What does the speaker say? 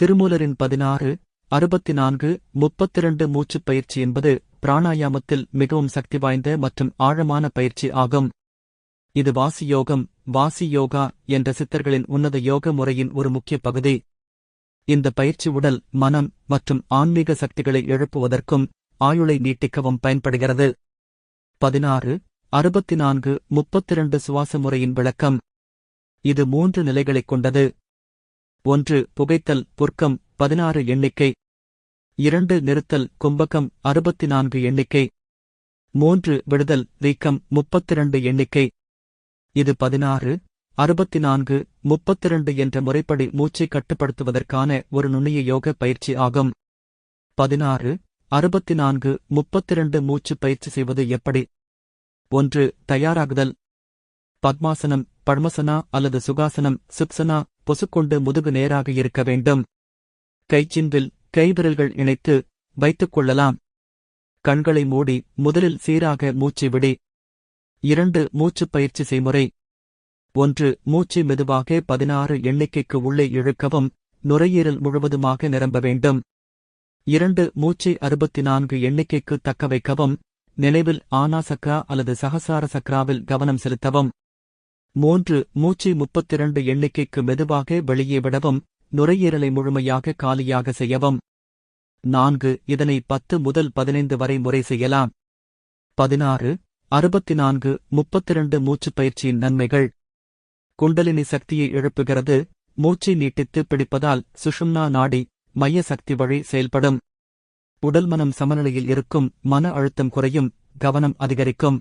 திருமூலரின் பதினாறு அறுபத்தி நான்கு முப்பத்திரண்டு மூச்சுப் பயிற்சி என்பது பிராணாயாமத்தில் மிகவும் சக்தி வாய்ந்த மற்றும் ஆழமான பயிற்சி ஆகும். இது வாசி யோகம் வாசி யோகா என்ற சித்தர்களின் உன்னத யோக முறையின் ஒரு முக்கிய பகுதி. இந்த பயிற்சி உடல் மனம் மற்றும் ஆன்மீக சக்திகளை எழுப்புவதற்கும் ஆயுளை நீட்டிக்கவும் பயன்படுகிறது. பதினாறு அறுபத்தி நான்கு முப்பத்திரண்டு சுவாச முறையின் விளக்கம். இது மூன்று நிலைகளைக் கொண்டது. ஒன்று புகைத்தல் புர்க்கம் பதினாறு எண்ணிக்கை. இரண்டு நிறுத்தல் கும்பகம் அறுபத்தி நான்கு எண்ணிக்கை. மூன்று விடுதல் வீக்கம் முப்பத்திரண்டு எண்ணிக்கை. இது பதினாறு அறுபத்தி நான்கு முப்பத்திரண்டு என்ற முறைப்படி மூச்சை கட்டுப்படுத்துவதற்கான ஒரு நுண்ணிய யோக பயிற்சி ஆகும். பதினாறு அறுபத்தி நான்கு முப்பத்திரண்டு மூச்சு பயிற்சி செய்வது எப்படி? ஒன்று தயாராகுதல். பத்மாசனம் பட்மசனா அல்லது சுகாசனம் சிப்சனா பொசுக்கொண்டு முதுகு நேராக இருக்க வேண்டும். கைச்சின்பில் கைவிரல்கள் இணைத்து வைத்துக் கொள்ளலாம். கண்களை மூடி முதலில் சீராக மூச்சு விடி. இரண்டு மூச்சுப் பயிற்சி செய்முறை. ஒன்று மூச்சு மெதுவாக பதினாறு எண்ணிக்கைக்கு உள்ளே இழுக்கவும் நுரையீரல் முழுவதுமாக நிரம்ப வேண்டும். இரண்டு மூச்சை அறுபத்தி நான்கு எண்ணிக்கைக்கு தக்க வைக்கவும் நினைவில் ஆனா சக்ரா அல்லது சகசார சக்ராவில் கவனம் செலுத்தவும். மூன்று மூச்சு முப்பத்திரண்டு எண்ணிக்கைக்கு மெதுவாக வெளியே விடவும் நுரையீரலை முழுமையாக காலியாக செய்யவும். நான்கு இதனை பத்து முதல் பதினைந்து வரை முறை செய்யலாம். பதினாறு அறுபத்தி நான்கு முப்பத்திரண்டு மூச்சுப் பயிற்சியின் நன்மைகள். குண்டலினி சக்தியை எழுப்புகிறது மூச்சை நீட்டித்து பிடிப்பதால் சுஷும்னா நாடி மைய சக்தி வழி செயல்படும். உடல் மனம் சமநிலையில் இருக்கும் மன அழுத்தம் குறையும் கவனம் அதிகரிக்கும்.